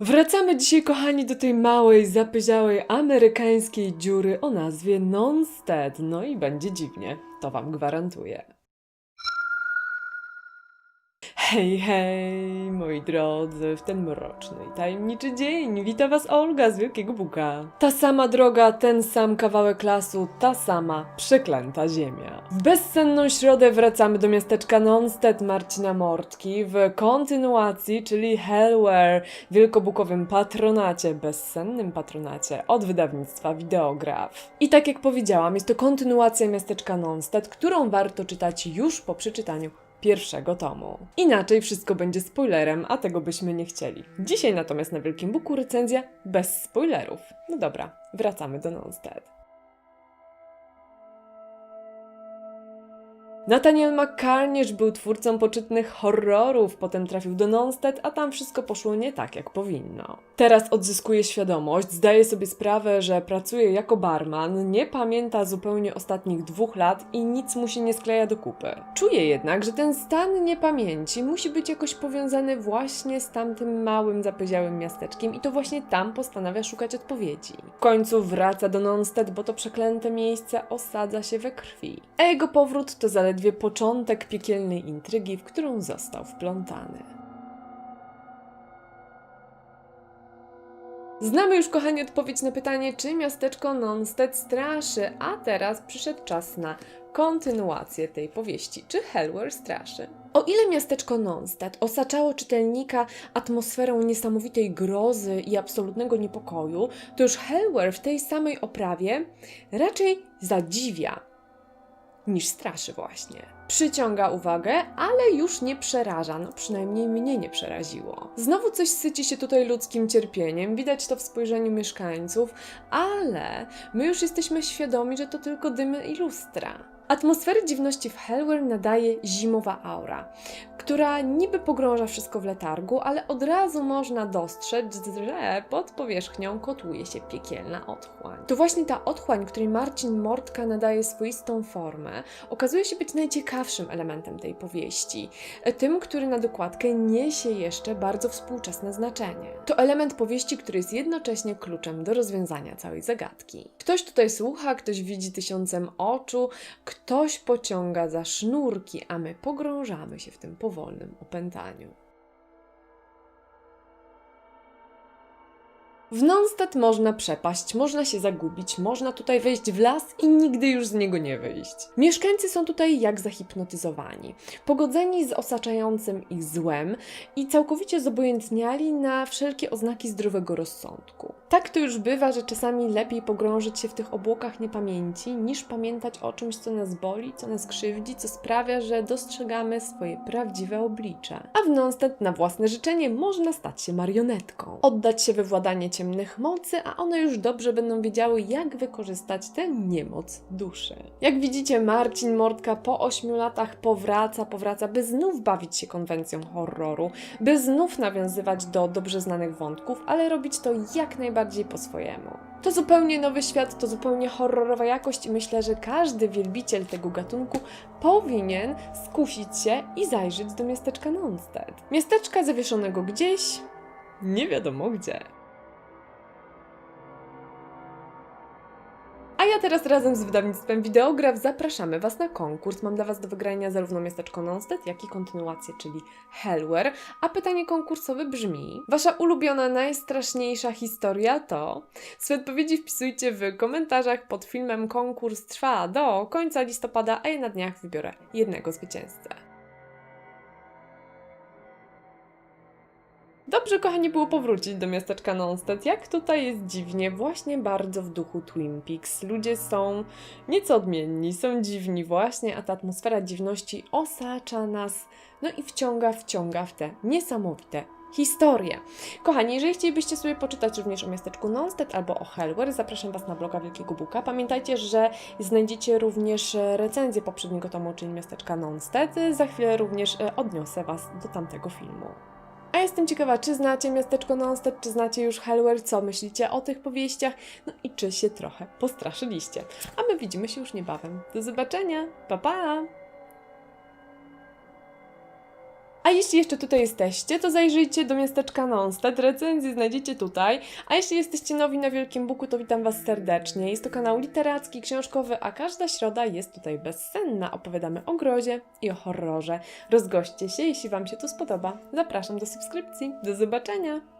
Wracamy dzisiaj, kochani, do tej małej, zapyziałej amerykańskiej dziury o nazwie Nonstead. No i będzie dziwnie, to wam gwarantuję. Hej, hej, moi drodzy, w ten mroczny i tajemniczy dzień wita was Olga z Wielkiego Buka. Ta sama droga, ten sam kawałek lasu, ta sama przeklęta ziemia. W bezsenną środę wracamy do miasteczka Nonstead Marcina Mortki w kontynuacji, czyli Hellware, wielkobukowym patronacie, bezsennym patronacie od wydawnictwa Videograf. I tak jak powiedziałam, jest to kontynuacja miasteczka Nonstead, którą warto czytać już po przeczytaniu pierwszego tomu. Inaczej wszystko będzie spoilerem, a tego byśmy nie chcieli. Dzisiaj natomiast na Wielkim Buku recenzja bez spoilerów. No dobra, wracamy do Nonstead. Nathaniel McCarnish był twórcą poczytnych horrorów, potem trafił do Nonstead, a tam wszystko poszło nie tak, jak powinno. Teraz odzyskuje świadomość, zdaje sobie sprawę, że pracuje jako barman, nie pamięta zupełnie ostatnich dwóch lat i nic mu się nie skleja do kupy. Czuje jednak, że ten stan niepamięci musi być jakoś powiązany właśnie z tamtym małym, zapyziałym miasteczkiem i to właśnie tam postanawia szukać odpowiedzi. W końcu wraca do Nonstead, bo to przeklęte miejsce osadza się we krwi. A jego powrót to zaledwie początek piekielnej intrygi, w którą został wplątany. Znamy już, kochani, odpowiedź na pytanie, czy miasteczko Nonstead straszy, a teraz przyszedł czas na kontynuację tej powieści. Czy Hellware straszy? O ile miasteczko Nonstead osaczało czytelnika atmosferą niesamowitej grozy i absolutnego niepokoju, to już Hellware w tej samej oprawie raczej zadziwia niż straszy właśnie. Przyciąga uwagę, ale już nie przeraża, no przynajmniej mnie nie przeraziło. Znowu coś syci się tutaj ludzkim cierpieniem, widać to w spojrzeniu mieszkańców, ale my już jesteśmy świadomi, że to tylko dymy i lustra. Atmosfery dziwności w Hellware nadaje zimowa aura, która niby pogrąża wszystko w letargu, ale od razu można dostrzec, że pod powierzchnią kotłuje się piekielna otchłań. To właśnie ta otchłań, której Marcin Mortka nadaje swoistą formę, okazuje się być najciekawszym elementem tej powieści. Tym, który na dokładkę niesie jeszcze bardzo współczesne znaczenie. To element powieści, który jest jednocześnie kluczem do rozwiązania całej zagadki. Ktoś tutaj słucha, ktoś widzi tysiącem oczu, ktoś pociąga za sznurki, a my pogrążamy się w tym powolnym opętaniu. W Nonstead można przepaść, można się zagubić, można tutaj wejść w las i nigdy już z niego nie wyjść. Mieszkańcy są tutaj jak zahipnotyzowani, pogodzeni z osaczającym ich złem i całkowicie zobojętniali na wszelkie oznaki zdrowego rozsądku. Tak to już bywa, że czasami lepiej pogrążyć się w tych obłokach niepamięci, niż pamiętać o czymś, co nas boli, co nas krzywdzi, co sprawia, że dostrzegamy swoje prawdziwe oblicze. A w Nonstead na własne życzenie można stać się marionetką, oddać się we władanie ciemnych mocy, a one już dobrze będą wiedziały, jak wykorzystać tę niemoc duszy. Jak widzicie, Marcin Mortka po ośmiu latach powraca, powraca, by znów bawić się konwencją horroru, by znów nawiązywać do dobrze znanych wątków, ale robić to jak najbardziej po swojemu. To zupełnie nowy świat, to zupełnie horrorowa jakość i myślę, że każdy wielbiciel tego gatunku powinien skusić się i zajrzeć do miasteczka Nonstead. Miasteczka zawieszonego gdzieś, nie wiadomo gdzie. A teraz razem z wydawnictwem Videograf zapraszamy Was na konkurs. Mam dla Was do wygrania zarówno miasteczko Nonstead, jak i kontynuację, czyli Hellware. A pytanie konkursowe brzmi: Wasza ulubiona, najstraszniejsza historia to? Swoje odpowiedzi wpisujcie w komentarzach pod filmem. Konkurs trwa do końca listopada, a ja na dniach wybiorę jednego zwycięzcę. Dobrze, kochani, było powrócić do miasteczka Nonstead. Jak tutaj jest dziwnie, właśnie bardzo w duchu Twin Peaks. Ludzie są nieco odmienni, są dziwni właśnie, a ta atmosfera dziwności osacza nas, no i wciąga, wciąga w te niesamowite historie. Kochani, jeżeli chcielibyście sobie poczytać również o miasteczku Nonstead albo o Hellware, zapraszam Was na bloga Wielkiego Buka. Pamiętajcie, że znajdziecie również recenzję poprzedniego tomu, czyli miasteczka Nonstead. Za chwilę również e, odniosę Was do tamtego filmu. A jestem ciekawa, czy znacie miasteczko Nonstead, czy znacie już Hellware, co myślicie o tych powieściach, no i czy się trochę postraszyliście. A my widzimy się już niebawem. Do zobaczenia, pa pa! A jeśli jeszcze tutaj jesteście, to zajrzyjcie do miasteczka Nonstad, recenzję znajdziecie tutaj. A jeśli jesteście nowi na Wielkim Buku, to witam Was serdecznie. Jest to kanał literacki, książkowy, a każda środa jest tutaj bezsenna. Opowiadamy o grozie i o horrorze. Rozgośćcie się, jeśli Wam się to spodoba. Zapraszam do subskrypcji. Do zobaczenia!